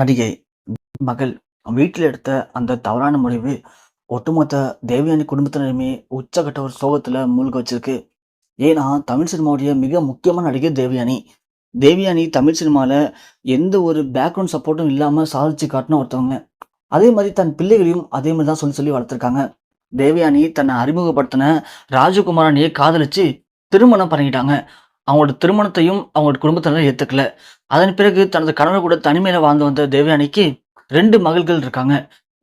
நடிகை மகள் வீட்டில் எடுத்த அந்த தவறான முடிவு ஒட்டுமொத்த தேவயானி குடும்பத்தினருமே உச்சக்கட்ட ஒரு சோகத்தில் மூழ்க வச்சிருக்கு. ஏன்னா தமிழ் சினிமாவுடைய மிக முக்கியமான நடிகை தேவயானி. தேவயானி தமிழ் சினிமாவில் எந்த ஒரு பேக்ரவுண்ட் சப்போர்ட்டும் இல்லாமல் சாதிச்சு காட்டின ஒருத்தவங்க. அதே மாதிரி தன் பிள்ளைகளையும் அதே மாதிரி தான் சொல்லி சொல்லி வளர்த்துருக்காங்க. தேவயானி தன்னை அறிமுகப்படுத்தின ராஜகுமாரனையே காதலிச்சு திருமணம் பண்ணிக்கிட்டாங்க. அவங்களோட திருமணத்தையும் அவங்களோட குடும்பத்தினர் ஏற்றுக்கல அதன் பிறகு தனது கணவர் கூட தனிமையில் வாழ்ந்து வந்த தேவயானிக்கு ரெண்டு மகள்கள் இருக்காங்க.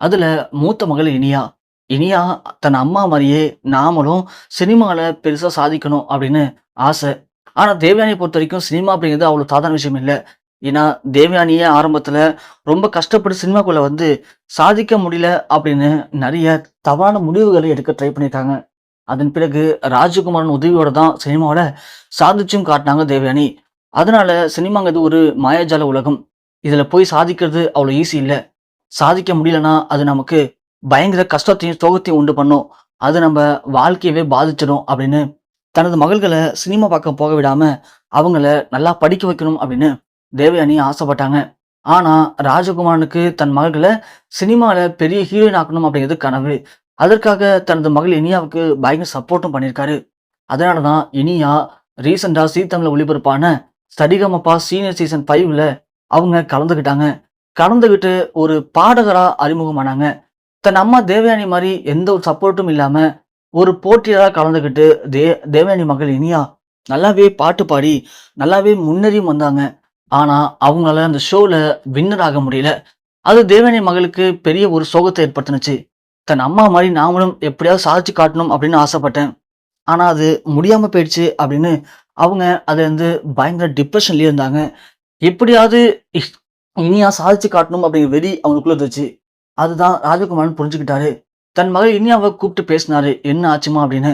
அதில் மூத்த மகள் இனியா. இனியா தன் அம்மா மாதிரியே நாமளும் சினிமாவில் பெருசாக சாதிக்கணும் அப்படின்னு ஆசை. ஆனால் தேவயானியை பொறுத்த வரைக்கும் சினிமா அப்படிங்கிறது அவ்வளோ சாதாரண விஷயம் இல்லை. ஏன்னா தேவயானியே ஆரம்பத்தில் ரொம்ப கஷ்டப்பட்டு சினிமாக்குள்ளே வந்து சாதிக்க முடியல அப்படின்னு நிறைய தவறான முடிவுகளை எடுக்க ட்ரை பண்ணியிருக்காங்க அதன் பிறகு ராஜகுமாரன் உதவியோட தான் சினிமாவோட சாதிச்சும் காட்டினாங்க தேவயானி. அதனால சினிமாங்கிறது ஒரு மாயாஜால உலகம். இதில் போய் சாதிக்கிறது அவ்வளோ ஈஸி இல்லை. சாதிக்க முடியலன்னா அது நமக்கு பயங்கர கஷ்டத்தையும் சோகத்தையும் உண்டு பண்ணும். அது நம்ம வாழ்க்கையவே பாதிச்சிடும் அப்படின்னு தனது மகள்களை சினிமா பார்க்க போக விடாமல் அவங்கள நல்லா படிக்க வைக்கணும் அப்படின்னு தேவயானி ஆசைப்பட்டாங்க. ஆனால் ராஜகுமாரனுக்கு தன் மகள்களை சினிமாவில் பெரிய ஹீரோயின் ஆக்கணும் அப்படிங்கிறது கனவு. அதற்காக தனது மகள் இனியாவுக்கு பயங்கர சப்போர்ட்டும் பண்ணியிருக்காரு. அதனாலதான் இனியா ரீசெண்டாக சீ தமிழில் ஒளிபரப்பான ஸ்டடிகமப்பா சீனியர் சீசன் ஃபைவ்ல அவங்க கலந்துக்கிட்டாங்க கலந்துக்கிட்டு ஒரு பாடகராக அறிமுகமானாங்க. தன் அம்மா தேவயானி மாதிரி எந்த ஒரு சப்போர்ட்டும் இல்லாமல் ஒரு போட்டியராக கலந்துக்கிட்டு தே தேவயானி மகள் இனியா நல்லாவே பாட்டு பாடி நல்லாவே முன்னேறியும் வந்தாங்க. ஆனால் அவங்களால அந்த ஷோவில் வின்னர் ஆக முடியல. அது தேவயானி மகளுக்கு பெரிய ஒரு சோகத்தை ஏற்படுத்துனுச்சு. தன் அம்மா மாதிரி நாமளும் எப்படியாவது சாதிச்சு காட்டணும் அப்படின்னு ஆசைப்பட்டேன். ஆனால் அது முடியாமல் போயிடுச்சு அப்படின்னு அவங்க அதுலேருந்து பயங்கர டிப்ரெஷன்லேயே இருந்தாங்க. எப்படியாவது இனியா சாதிச்சு காட்டணும் அப்படிங்கிற வெறி அவங்களுக்குள்ள இருந்துச்சு. அதுதான் ராஜகுமாரன் புரிஞ்சுக்கிட்டாரு. தன் மகள் இனியாவை கூப்பிட்டு பேசினாரு என்ன ஆச்சுமா? அப்படின்னு.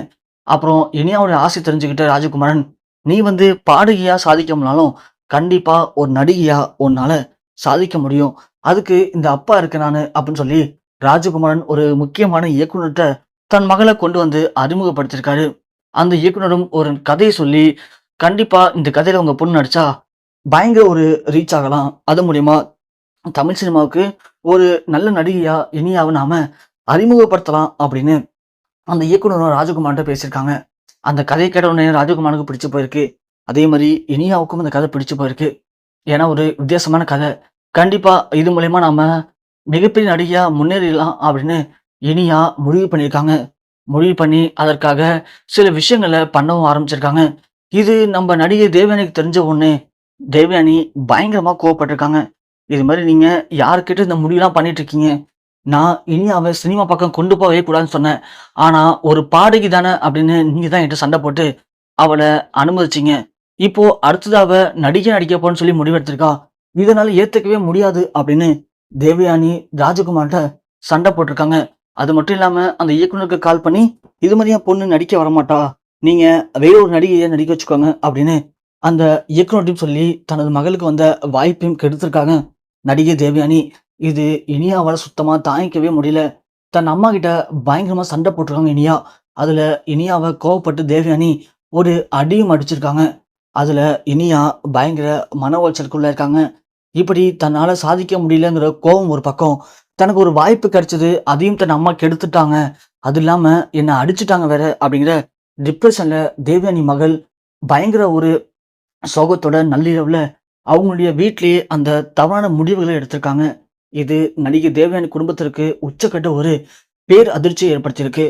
அப்புறம் இனியாவோட ஆசை தெரிஞ்சுக்கிட்ட ராஜகுமாரன் நீ வந்து பாடகியா சாதிக்க கண்டிப்பாக கண்டிப்பா ஒரு நடிகையா உன்னால சாதிக்க முடியும். அதுக்கு இந்த அப்பா இருக்கு நான் அப்படின்னு சொல்லி ராஜகுமாரன் ஒரு முக்கியமான இயக்குனர்கிட்ட தன் மகளை கொண்டு வந்து அறிமுகப்படுத்தியிருக்காரு. அந்த இயக்குனரும் ஒரு கதையை சொல்லி கண்டிப்பா இந்த கதையில உங்க பொண்ணு நடிச்சா பயங்கர ஒரு ரீச் ஆகலாம். அது மூலியமா தமிழ் சினிமாவுக்கு ஒரு நல்ல நடிகையா இனியாவை நாம அறிமுகப்படுத்தலாம் அப்படின்னு அந்த இயக்குனரும் ராஜகுமார்கிட்ட பேசியிருக்காங்க. அந்த கதையை கேட்ட உடனே ராஜகுமாருக்கு பிடிச்சு போயிருக்கு. அதே மாதிரி இனியாவுக்கும் அந்த கதை பிடிச்சு போயிருக்கு. ஏன்னா ஒரு வித்தியாசமான கதை. கண்டிப்பா இது மூலயமா நாம மிகப்பெரிய நடிகையா முன்னேறிடலாம் அப்படின்னு இனியா முடிவு பண்ணியிருக்காங்க. முடிவு பண்ணி அதற்காக சில விஷயங்களை பண்ணவும் ஆரம்பிச்சிருக்காங்க. இது நம்ம நடிகை தேவயானிக்கு தெரிஞ்ச ஒன்று தேவயானி பயங்கரமாக கோவப்பட்டிருக்காங்க. இது மாதிரி நீங்கள் யாருக்கிட்ட இந்த முடிவுலாம் பண்ணிட்டு இருக்கீங்க நான் இனியாவை சினிமா பக்கம் கொண்டு போகவே கூடாதுன்னு சொன்னேன். ஆனால் ஒரு பாடகி தானே அப்படின்னு நீங்கள் தான் என்கிட்ட சண்டை போட்டு அவளை அனுமதிச்சிங்க. இப்போ அடுத்தது நடிகை நடிக்க போன்னு சொல்லி முடிவெடுத்திருக்கா. இதனால் ஏற்றுக்கவே முடியாது அப்படின்னு தேவயானி ராஜகுமார்கிட்ட சண்டை போட்டிருக்காங்க. அது மட்டும் இல்லாமல் அந்த இயக்குனருக்கு கால் பண்ணி இது மாதிரியா பொண்ணு நடிக்க வரமாட்டா? நீங்கள் வேற ஒரு நடிகையை நடிக்க வச்சுக்கோங்க அப்படின்னு அந்த இயக்குனர்ட்டையும் சொல்லி தனது மகளுக்கு வந்த வாய்ப்பையும் கெடுத்திருக்காங்க. நடிகை தேவயானி இது இனியாவால் சுத்தமாக தாங்கிக்கவே முடியல. தன் அம்மா கிட்ட பயங்கரமாக சண்டை போட்டிருக்காங்க இனியா. அதில் இனியாவை கோவப்பட்டு தேவயானி ஒரு அடியும் அடிச்சிருக்காங்க. அதில் இனியா பயங்கர மன உளைச்சலுக்குள்ளே இருக்காங்க. இப்படி தன்னால் சாதிக்க முடியலங்கிற கோபம் ஒரு பக்கம். தனக்கு ஒரு வாய்ப்பு கிடைச்சது அதையும் தன் அம்மா கெடுத்துட்டாங்க. அது இல்லாமல் என்னை அடிச்சுட்டாங்க வேற அப்படிங்கிற டிப்ரெஷனில் தேவயானி மகள் பயங்கர ஒரு சோகத்தோட நள்ளிரவில் அவங்களுடைய வீட்டிலேயே அந்த தவறான முடிவுகளை எடுத்திருக்காங்க. இது நடிகை தேவயானி குடும்பத்திற்கு உச்சக்கட்ட ஒரு பேர் அதிர்ச்சியை ஏற்படுத்தியிருக்கு.